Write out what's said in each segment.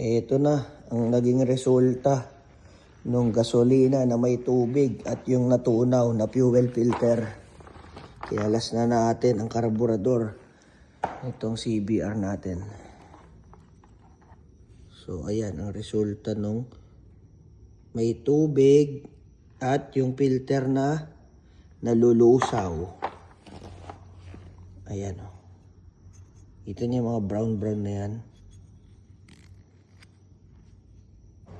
Ito na ang naging resulta ng gasolina na may tubig at yung natunaw na fuel filter. Kialas na natin ang karburador itong CBR natin. So ayan ang resulta nung may tubig at yung filter na nalulusaw. Ayan o. Ito niya mga brown brown na yan.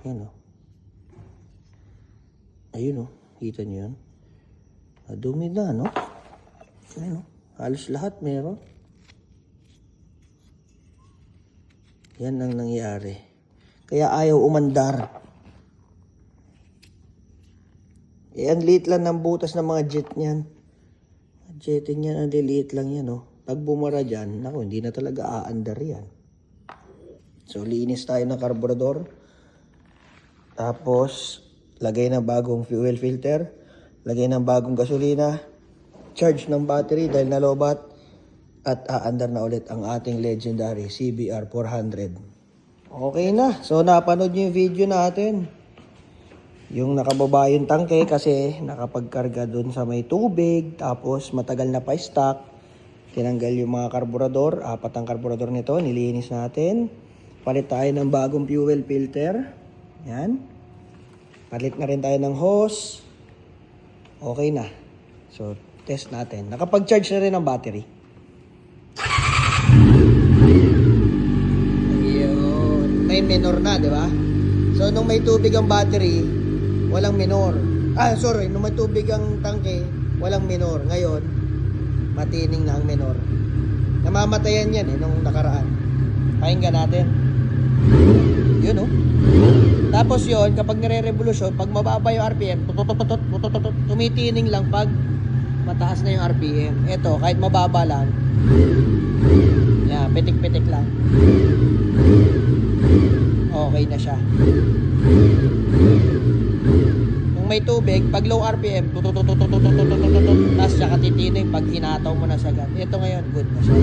Ayan o. Ayun o. Kita niyo yan. Madumi na, no? Ayan o. Halos lahat meron. Yan ang nangyari. Kaya ayaw umandar. Eh, ang liit lang ng butas ng mga jet niyan. Jetting yan, ang liliit lang yan, oh. Pag bumara dyan, naku, hindi na talaga aandar yan. So, linis tayo ng karburador. Tapos, lagay ng bagong fuel filter. Lagay ng bagong gasolina. Charge ng battery dahil nalobat. At aandar na ulit ang ating legendary CBR 400. Okay na. So, napanood niyo yung video natin. Yung nakababa yung tangke kasi nakapagkarga dun sa may tubig. Tapos, matagal na pa stock. Tinanggal yung mga karburador. Apat ang karburador nito. Nilinis natin. Palit tayo ng bagong fuel filter. Yan. Palit na rin tayo ng hose. Okay na. So, test natin. Nakapag-charge na rin ang battery. Yun. May minor na, di ba? So, nung may tubig ang battery, walang minor. Ah, sorry. Nung may tubig ang tangke, walang minor. Ngayon, matining na ang minor. Namamatayan yan eh, nung nakaraan. Pakinggan natin. Yun oh. Tapos yon kapag nire-revolution, pag mababa yung RPM, tumitining lang pag mataas na yung RPM. Ito, kahit mababa lang. Yeah, pitik-pitik lang. Okay na siya. Kung may tubig, pag low RPM, tapos siya katitining pag hinataw mo na siya agad. Ito ngayon, good na siya.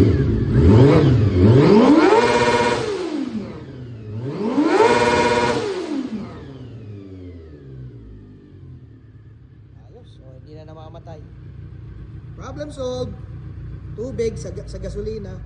Hindi na namamatay. Problem solved. Tubig sa, sa gasolina.